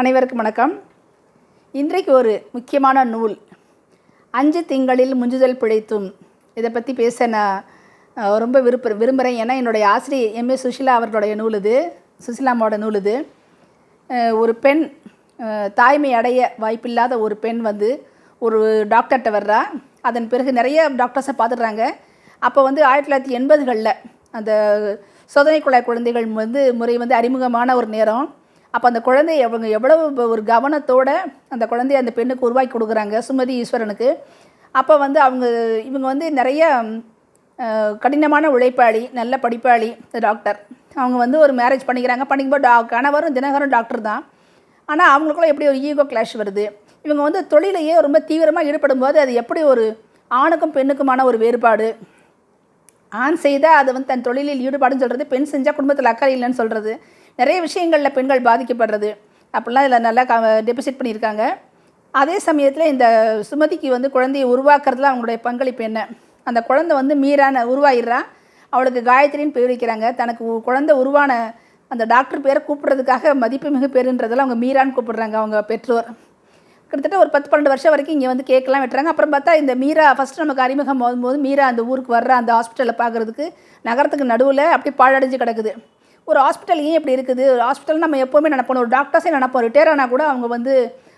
அனைவருக்கும் வணக்கம். இன்றைக்கு ஒரு முக்கியமான நூல். அஞ்சு திங்களில் முஞ்சுதல் பிழைத்தும். இதை பற்றி பேச நான் ரொம்ப விருப்ப விரும்புகிறேன் ஏன்னா என்னுடைய ஆசிரியர் எம்ஏ சுஷிலா அவர்களுடைய நூல் இது. சுஷிலாமாவோட நூல் இது. ஒரு பெண் தாய்மை அடைய வாய்ப்பில்லாத ஒரு பெண் வந்து ஒரு டாக்டர்கிட்ட வர்றா. அதன் பிறகு நிறைய டாக்டர்ஸை பார்த்துடுறாங்க. அப்போ வந்து ஆயிரத்தி தொள்ளாயிரத்தி எண்பதுகளில் அந்த சோதனை குழாய் குழந்தைகள் வந்து முறை வந்து அறிமுகமான ஒரு நேரம். அப்போ அந்த குழந்தைய அவங்க எவ்வளவு ஒரு கவனத்தோடு அந்த குழந்தைய அந்த பெண்ணுக்கு உருவாக்கி கொடுக்குறாங்க சுமதி ஈஸ்வரனுக்கு. அப்போ வந்து அவங்க இவங்க வந்து நிறைய கடினமான உழைப்பாளி நல்ல படிப்பாளி டாக்டர் அவங்க வந்து ஒரு மேரேஜ் பண்ணிக்கிறாங்க. பண்ணிக்கும்போது டா கணவரும் தினகரும் டாக்டர் தான். ஆனால் அவங்களுக்குள்ள எப்படி ஒரு ஈகோ கிளாஷ் வருது? இவங்க வந்து தொழிலையே ரொம்ப தீவிரமாக ஈடுபடும் போது அது எப்படி ஒரு ஆணுக்கும் பெண்ணுக்குமான ஒரு வேறுபாடு? ஆண் செய்தால் அது வந்து தன் தொழிலில் ஈடுபாடுன்னு சொல்கிறது பெண் செஞ்சால் குடும்பத்தில் அக்கறை இல்லைன்னு சொல்கிறது நிறைய விஷயங்களில் பெண்கள் பாதிக்கப்படுறது. அப்படிலாம் இதில் நல்லா க டெபிசிட் பண்ணியிருக்காங்க. அதே சமயத்தில் இந்த சுமதிக்கு வந்து குழந்தையை உருவாக்குறதுல அவங்களுடைய பங்களிப்பு என்ன? அந்த குழந்தை வந்து மீரான உருவாயிடுறா. அவளுக்கு காயத்ரின்னு பேர் வைக்கிறாங்க. தனக்கு உ- குழந்தை உருவான அந்த டாக்டர் பேரை கூப்பிட்றதுக்காக மதிப்பு மிகு பேருன்றதில் அவங்க மீரான்னு கூப்பிடுறாங்க அவங்க பெற்றோர். கிட்டத்தட்ட ஒரு பத்து பன்னெண்டு வருஷம் வரைக்கும் இங்கே வந்து கேட்கலாம் வெட்டுறாங்க. அப்புறம் பார்த்தா இந்த மீரா ஃபஸ்ட்டு நமக்கு அறிமுகம் போது மீரா அந்த ஊருக்கு வர்ற அந்த ஹாஸ்பிட்டலில் பார்க்குறதுக்கு நகரத்துக்கு நடுவில் அப்படி பாழடைஞ்சு கிடக்குது. ஒரு ஹாஸ்பிட்டல் ஏன் இப்படி இருக்குது? ஒரு ஹாஸ்பிட்டல் நம்ம எப்போவுமே நினப்போம். ஒரு டாக்டர்ஸே நினப்போம். ரிட்டையர் ஆனால் கூட அவங்க வந்து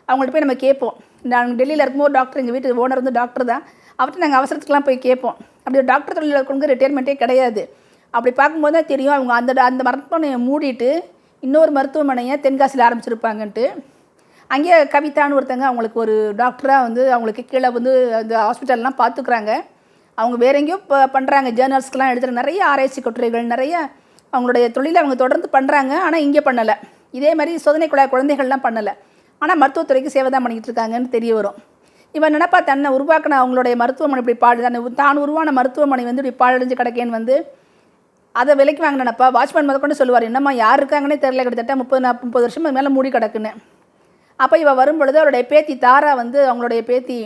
அவங்கள்ட்ட போய் நம்ம கேட்போம். நாங்கள் டெல்லியில் இருக்கும்போது டாக்டர் எங்கள் வீட்டு ஓனர் வந்து டாக்டர் தான். அவர்கிட்ட நாங்கள் அவசரத்துக்குலாம் போய் கேட்போம். அப்படி ஒரு டாக்டர் தொழில் இருக்கவங்க ரிட்டையர்மெண்ட்டே கிடையாது. அப்படி பார்க்கும்போது தான் தெரியும். அவங்க அந்த அந்த மருத்துவமனையை மூடிட்டு இன்னொரு மருத்துவமனையை தென்காசியில் ஆரம்பிச்சிருப்பாங்கன்ட்டு. அங்கேயே கவிதான்னு ஒருத்தங்க அவங்களுக்கு ஒரு டாக்டராக வந்து அவங்களுக்கு கீழே வந்து அந்த ஹாஸ்பிட்டல்லாம் பார்த்துக்குறாங்க. அவங்க வேற எங்கேயோ இப்போ பண்ணுறாங்க ஜேர்னல்ஸ்க்கெலாம் எழுதுகிற நிறைய ஆராய்ச்சி கட்டுரைகள் நிறைய அவங்களுடைய தொழிலை அவங்க தொடர்ந்து பண்ணுறாங்க ஆனால் இங்கே பண்ணலை. இதே மாதிரி சோதனை குழாய் குழந்தைகள்லாம் பண்ணலை. ஆனால் மருத்துவத்துறைக்கு சேவை தான் பண்ணிக்கிட்டு இருக்காங்கன்னு தெரிய வரும். இவன் நினப்பா தன்னை உருவாக்கின அவங்களுடைய மருத்துவமனை இப்படி பாடு தன்னை தான் உருவான மருத்துவமனை வந்து இப்படி பாழடைஞ்சு கிடக்கேன்னு வந்து அதை விலைக்கு வாங்கினப்பா வாட்ச்மேன் முதற்கொண்டு சொல்லுவார் என்னம்மா யார் இருக்காங்கன்னே தெரியல கிட்டத்தட்ட முப்பது நாற்பது முப்பது வருஷம் மேலே மூடி கிடக்குன்னு. அப்போ இவள் வரும்பொழுது அவருடைய பேத்தி தாரா வந்து அவங்களுடைய பேத்தி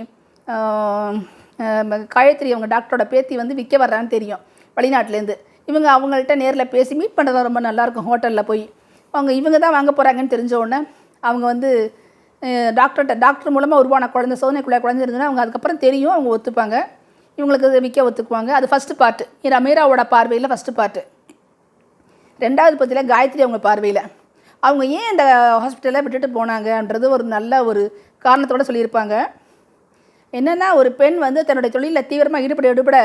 காயத்ரி அவங்க டாக்டரோட பேத்தி வந்து விற்க வர்றான்னு தெரியும் வெளிநாட்டிலேருந்து இவங்க அவங்கள்ட்ட நேரில் பேசி மீட் பண்ணுறது ரொம்ப நல்லாயிருக்கும் ஹோட்டலில் போய். அவங்க இவங்க தான் வாங்க போகிறாங்கன்னு தெரிஞ்ச உடனே அவங்க வந்து டாக்டர்கிட்ட டாக்டர் மூலமாக உருவான குழந்தை சோதனைக்குள்ளே குழந்தை இருந்ததுன்னா அவங்க அதுக்கப்புறம் தெரியும் அவங்க ஒத்துப்பாங்க. இவங்களுக்கு மிக்க விற்க ஒத்துக்குவாங்க. அது ஃபஸ்ட்டு பார்ட்டு இது அமீராவோட பார்வையில் ஃபஸ்ட்டு பார்ட்டு ரெண்டாவது பற்றியில் காயத்ரி அவங்க பார்வையில். அவங்க ஏன் இந்த ஹாஸ்பிட்டலில் விட்டுட்டு போனாங்கன்றது ஒரு நல்ல ஒரு காரணத்தோடு சொல்லியிருப்பாங்க. என்னென்னா ஒரு பெண் வந்து தன்னுடைய தொழிலில் தீவிரமாக ஈடுபட ஈடுபட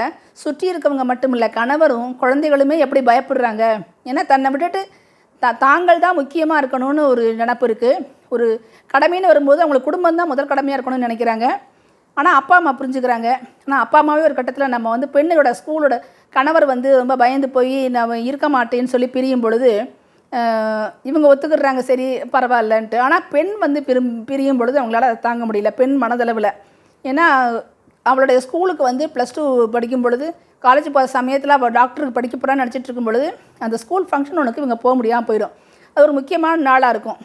சுற்றி இருக்கவங்க மட்டும் இல்லை கணவரும் குழந்தைகளுமே எப்படி பயப்படுறாங்க? ஏன்னா தன்னை விட்டுட்டு தா தாங்கள் தான் முக்கியமாக இருக்கணும்னு ஒரு நினப்பு இருக்குது ஒரு கடமைன்னு வரும்போது அவங்களுக்கு குடும்பம் தான் முதல் கடமையாக இருக்கணும்னு நினைக்கிறாங்க. ஆனால் அப்பா அம்மா புரிஞ்சுக்கிறாங்க. ஆனால் அப்பா அம்மாவே ஒரு கட்டத்தில் நம்ம வந்து பெண்ணோட ஸ்கூலோட கணவர் வந்து ரொம்ப பயந்து போய் நான் இருக்க மாட்டேன்னு சொல்லி பிரியும் பொழுது இவங்க ஒத்துக்கிடுறாங்க சரி பரவாயில்லன்ட்டு. ஆனால் பெண் வந்து பிரும் பிரியும் பொழுது அவங்களால அதை தாங்க முடியல. பெண் மனதளவில். ஏன்னா அவளுடைய ஸ்கூலுக்கு வந்து ப்ளஸ் டூ படிக்கும் பொழுது காலேஜ் போகிற சமயத்தில் அவள் டாக்டருக்கு படிக்க போகிறான்னு நினச்சிட்டு இருக்கும் பொழுது அந்த ஸ்கூல் ஃபங்க்ஷன் உனக்கு இவங்க போக முடியாமல் போயிடும். அது ஒரு முக்கியமான நாளாக இருக்கும்.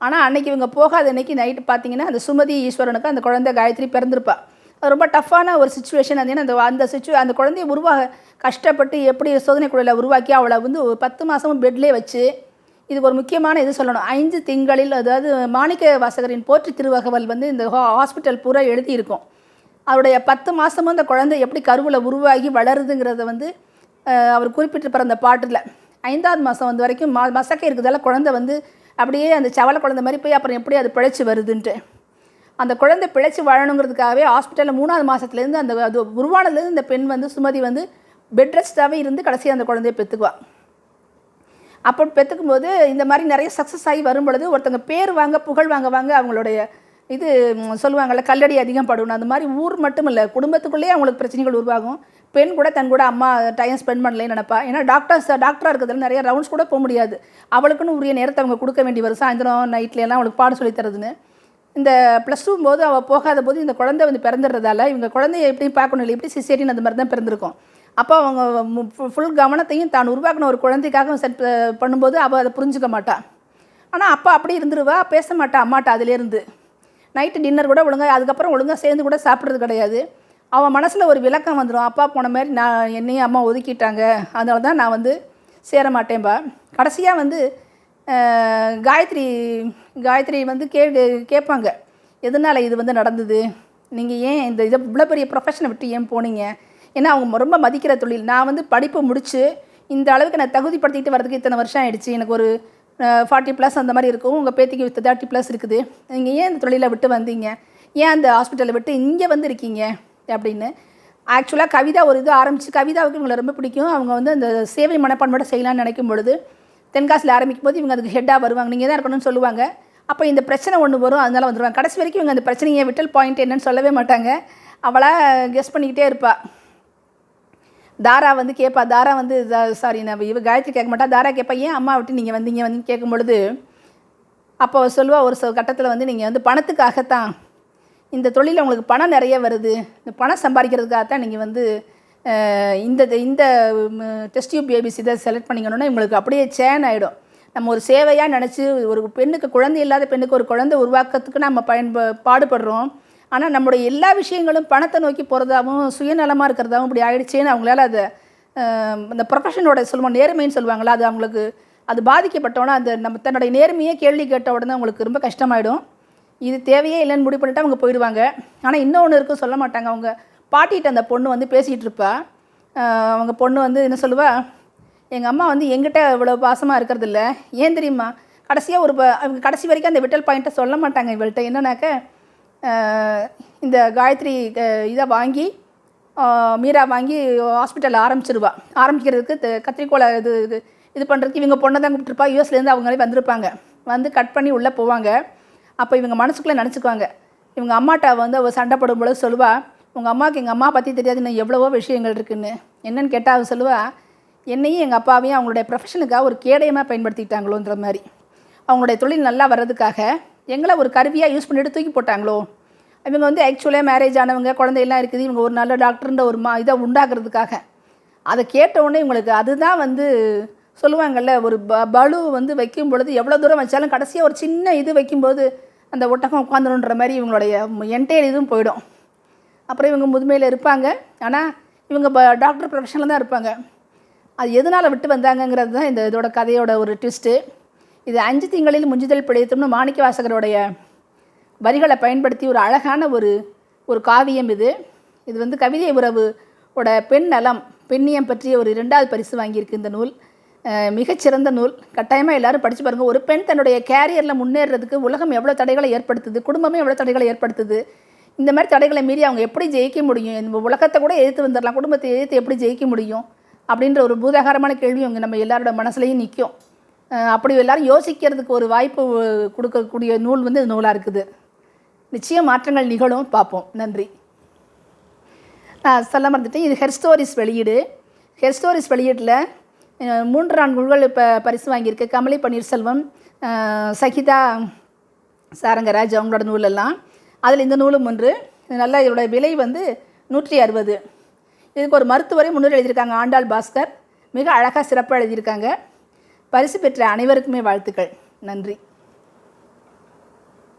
ஆனால் அன்னைக்கு இவங்க போகாத அன்றைக்கி நைட்டு பார்த்தீங்கன்னா அந்த சுமதி ஈஸ்வரனுக்கு அந்த குழந்தை காயத்ரி பிறந்திருப்பா. அது ரொம்ப டஃப்பான ஒரு சுச்சுவேஷன் அது ஏன்னா அந்த அந்த சுச்சு அந்த குழந்தைய உருவாக கஷ்டப்பட்டு எப்படி சோதனை குழலை உருவாக்கி அவளை வந்து ஒரு பத்து மாதமும் பெட்லேயே வச்சு இது ஒரு முக்கியமான இது சொல்லணும். ஐந்து திங்களில் அதாவது மாணிக்க வாசகரின் போற்றி திருவகவல் வந்து இந்த ஹாஸ்பிட்டல் பூரா எழுதியிருக்கும். அவருடைய பத்து மாதமும் அந்த குழந்தை எப்படி கருவில் உருவாகி வளருதுங்கிறத வந்து அவர் குறிப்பிட்டிருப்பார் அந்த பாட்டில். ஐந்தாவது மாதம் வந்து வரைக்கும் மா மசக்கை இருக்கிறதால குழந்தை வந்து அப்படியே அந்த சவலை குழந்தை மாதிரி போய் அப்புறம் எப்படி அது பிழைச்சி வருதுன்ட்டு. அந்த குழந்தை பிழைச்சி வாழணுங்கிறதுக்காகவே ஹாஸ்பிட்டலில் மூணாவது மாதத்துலேருந்து அந்த அது உருவானதுலேருந்து இந்த பெண் வந்து சுமதி வந்து பெட் ரெஸ்ட்டாகவே இருந்து கடைசியாக அந்த குழந்தைய பெற்றுக்குவாள் அப்போ பெற்றுக்கும் போது இந்த மாதிரி நிறைய சக்ஸஸ் ஆகி வரும் பொழுது ஒருத்தங்க பேர் வாங்க புகழ் வாங்க வாங்க அவங்களுடைய இது சொல்லுவாங்கள்ல கல்லடி அதிகம் படணும் அந்த மாதிரி ஊர் மட்டும் இல்லை குடும்பத்துக்குள்ளேயே அவங்களுக்கு பிரச்சனைகள் உருவாகும். பெண் கூட தன் கூட அம்மா டைம் ஸ்பெண்ட் பண்ணலன்னு நினைப்பா. ஏன்னா டாக்டர்ஸ் டாக்டராக இருக்கிறதுல நிறைய ரவுண்ட்ஸ் கூட போக முடியாது. அவளுக்குன்னு உரிய நேரத்தை அவங்க கொடுக்க வேண்டி வரும் சாயந்தரம் நைட்லலாம் அவளுக்கு பாடம் சொல்லி தரதுன்னு. இந்த ப்ளஸ் டூ போது அவள் போகாத போது இந்த குழந்தை வந்து பிறந்துடுறதால இவங்க குழந்தைய எப்படி பார்க்கணும் இல்லை எப்படி சிசேரின்னு அந்த மாதிரி தான் பிறந்திருக்கும். அப்போ அவங்க ஃபுல் கவனத்தையும் தான் உருவாக்கின ஒரு குழந்தைக்காக செட் பண்ணும்போது அவள் அதை புரிஞ்சுக்க மாட்டாள் ஆனால் அப்பா அப்படி இருந்துருவா பேச மாட்டா அம்மாட்ட அதுலேருந்து. நைட்டு டின்னர் கூட ஒழுங்காக அதுக்கப்புறம் ஒழுங்காக சேர்ந்து கூட சாப்பிட்றது கிடையாது. அவன் மனசில் ஒரு விளக்கம் வந்துடும் அப்பா போன மாதிரி நான் என்னையும் அம்மா ஒதுக்கிட்டாங்க. அதனால தான் நான் வந்து சேர மாட்டேன்பா. கடைசியாக வந்து காயத்ரி காயத்ரி வந்து கே கேட்பாங்க. எதனால் இது வந்து நடந்தது? நீங்கள் ஏன் இந்த இதை இவ்வளோ பெரிய ப்ரொஃபஷனை விட்டு ஏன் போனீங்க? ஏன்னா அவங்க ரொம்ப மதிக்கிற தொழில். நான் வந்து படிப்பு முடித்து இந்த அளவுக்கு நான் தகுதிப்படுத்திக்கிட்டு வரதுக்கு இத்தனை வருஷம் ஆயிடுச்சு. எனக்கு ஒரு ஃபார்ட்டி ப்ளஸ் அந்த மாதிரி இருக்கும். உங்கள் பேத்திக்கு வித் தேர்ட்டி ப்ளஸ் இருக்குது. நீங்கள் ஏன் இந்த தொழிலை விட்டு வந்தீங்க? ஏன் அந்த ஹாஸ்பிட்டலை விட்டு இங்கே வந்து இருக்கீங்க அப்படின்னு. ஆக்சுவலாக கவிதா ஒரு இது ஆரம்பிச்சு கவிதாவுக்கு இவங்களை ரொம்ப பிடிக்கும். அவங்க வந்து அந்த சேவை மனப்பான்மையோட செய்யலாம்னு நினைக்கும் பொழுது தென்காசியில் ஆரம்பிக்கும் போது இவங்க அதுக்கு ஹெட்டாக வருவாங்க. நீங்கள் தான் இருக்கணும்னு சொல்லுவாங்க. அப்போ இந்த பிரச்சனை ஒன்று வரும் அதனால வந்துடுவாங்க கடைசி வரைக்கும் இவங்க அந்த பிரச்சனையை விட்டல் பாயிண்ட் என்னன்னு சொல்லவே மாட்டாங்க. அவளாக கெஸ் பண்ணிக்கிட்டே இருப்பாள் தாரா வந்து கேட்பா தாரா வந்து சாரி நான் இவ காயத்ரி கேட்க மாட்டா. தாரா கேட்பா ஏன் அம்மா விட்டு நீங்கள் வந்தீங்க வந்து கேட்கும் பொழுது அப்போ சொல்லுவா ஒரு சில கட்டத்தில் வந்து நீங்கள் வந்து பணத்துக்காகத்தான் இந்த தொழிலில் உங்களுக்கு பணம் நிறைய வருது இந்த பணம் சம்பாதிக்கிறதுக்காகத்தான் நீங்கள் வந்து இந்த இந்த டெஸ்ட் டியூப் பேபிஸ் இதை செலக்ட் பண்ணிக்கணுன்னா உங்களுக்கு அப்படியே சேன் ஆகிடும் நம்ம ஒரு சேவையாக நினச்சி ஒரு பெண்ணுக்கு குழந்தை இல்லாத பெண்ணுக்கு ஒரு குழந்தை உருவாக்கத்துக்கு நம்ம பயன்ப பாடுபடுறோம். ஆனால் நம்முடைய எல்லா விஷயங்களும் பணத்தை நோக்கி போகிறதாவும் சுயநலமாக இருக்கிறதாகவும் இப்படி ஆயிடுச்சேன்னு அவங்களால அதை அந்த ப்ரொஃபஷனோட சொல்லுவோம் நேர்மைன்னு சொல்லுவாங்களா அது அவங்களுக்கு அது பாதிக்கப்பட்டோன்னா அந்த நம்ம தன்னுடைய நேர்மையே கேள்வி கேட்ட உடனே அவங்களுக்கு ரொம்ப கஷ்டமாயிடும். இது தேவையே இல்லைன்னு முடிவு பண்ணிட்டு அவங்க போயிடுவாங்க. ஆனால் இன்னொன்று இருக்கும் சொல்ல மாட்டாங்க. அவங்க பாட்டிகிட்ட அந்த பொண்ணு வந்து பேசிகிட்டு இருப்பா. அவங்க பொண்ணு வந்து என்ன சொல்லுவா? எங்கள் அம்மா வந்து எங்கிட்ட இவ்வளோ பாசமாக இருக்கிறதில்ல ஏன் தெரியுமா? கடைசியாக ஒரு ப- அவங்க கடைசி வரைக்கும் அந்த விட்டல் பாயிண்ட்டை சொல்ல மாட்டாங்க இவள்கிட்ட என்னன்னாக்க இந்த காயத்ரி இதை வாங்கி மீரா வாங்கி ஹாஸ்பிட்டலில் ஆரம்பிச்சிருவா. ஆரம்பிக்கிறதுக்கு கத்திரிக்கோலை இது இது இது பண்ணுறதுக்கு இவங்க பொண்ணை தான் கூப்பிட்டுருப்பா. யூஎஸ்லேருந்து அவங்களே வந்திருப்பாங்க. வந்து கட் பண்ணி உள்ளே போவாங்க. அப்போ இவங்க மனசுக்குள்ளே நினச்சிக்குவாங்க. இவங்க அம்மாட்ட வந்து அவள் சண்டை போடும்பொழுது சொல்லுவா உங்கள் அம்மாவுக்கு எங்கள் அம்மா பற்றி தெரியாது. இன்னும் எவ்வளவோ விஷயங்கள் இருக்குன்னு. என்னென்னு கேட்டால் அவள் சொல்லுவா என்னையும் எங்கள் அப்பாவையும் அவங்களுடைய ப்ரொஃபஷனுக்காக ஒரு கேடயமாக பயன்படுத்திக்கிட்டாங்களோன்ற மாதிரி. அவங்களுடைய தொழில் நல்லா வர்றதுக்காக எங்களை ஒரு கருவியாக யூஸ் பண்ணிட்டு தூக்கி போட்டாங்களோ? இவங்க வந்து ஆக்சுவலாக மேரேஜ் ஆனவங்க குழந்தையெல்லாம் இருக்குது இவங்க ஒரு நல்ல டாக்டர்ன்ற ஒரு மா இதை உண்டாக்குறதுக்காக. அதை கேட்டவுடனே இவங்களுக்கு அதுதான் வந்து சொல்லுவாங்கல்ல ஒரு ப பலு வந்து வைக்கும் பொழுது எவ்வளோ தூரம் வச்சாலும் கடைசியாக ஒரு சின்ன இது வைக்கும்போது அந்த ஒட்டகம் உட்காந்துருன்ற மாதிரி இவங்களுடைய என்டையர் இதுவும் போயிடும். அப்புறம் இவங்க முதுமையில் இருப்பாங்க. ஆனால் இவங்க ப டாக்டர் ப்ரொஃபஷனில் தான் இருப்பாங்க. அது எதனால் விட்டு வந்தாங்கங்கிறது தான் இந்த இதோட கதையோட ஒரு ட்விஸ்ட்டு இது அஞ்சு திங்களில் முஞ்சுதல் பிழைத்தும்னு மாணிக்க வாசகருடைய வரிகளை பயன்படுத்தி ஒரு அழகான ஒரு ஒரு காவியம் இது. இது வந்து கவிதை உறவு ஓட பெண் நலம் பெண்ணியம் பற்றிய ஒரு இரண்டாவது பரிசு வாங்கியிருக்கு இந்த நூல். மிகச்சிறந்த நூல். கட்டாயமாக எல்லாரும் படித்து பாருங்கள் ஒரு பெண் தன்னுடைய கேரியரில் முன்னேறதுக்கு உலகம் எவ்வளோ தடைகளை ஏற்படுத்துது குடும்பமே எவ்வளோ தடைகளை ஏற்படுத்துது இந்த மாதிரி தடைகளை மீறி அவங்க எப்படி ஜெயிக்க முடியும் இந்த உலகத்தை கூட எதிர்த்து வந்துடலாம் குடும்பத்தை எதிர்த்து எப்படி ஜெயிக்க முடியும் அப்படின்ற ஒரு பூதாகாரமான கேள்வி அவங்க நம்ம எல்லாரோட மனசுலையும் நிற்கும் அப்படி எல்லாரும் யோசிக்கிறதுக்கு ஒரு வாய்ப்பு கொடுக்கக்கூடிய நூல் வந்து நூலாக இருக்குது. நிச்சயம் மாற்றங்கள் நிகழும். பார்ப்போம். நன்றி. நான் சொல்ல மறந்துட்டேன். இது ஹெர் ஸ்டோரிஸ் வெளியீடு. ஹெர் ஸ்டோரிஸ் வெளியீட்டில் மூன்று நான்கு நூல்கள் இப்போ பரிசு வாங்கியிருக்கு. கமலி பன்னீர்செல்வம் சகிதா சாரங்கராஜ் அவங்களோட நூலெல்லாம் அதில் இந்த நூலும் ஒன்று. நல்லா நல்ல இதோட விலை வந்து நூற்றி அறுபது. இதுக்கு ஒரு மருத்துவரை முன்னுரை எழுதியிருக்காங்க ஆண்டாள் பாஸ்கர். மிக அழகாக சிறப்பாக எழுதியிருக்காங்க. பரிசு பெற்ற அனைவருக்குமே வாழ்த்துக்கள். நன்றி.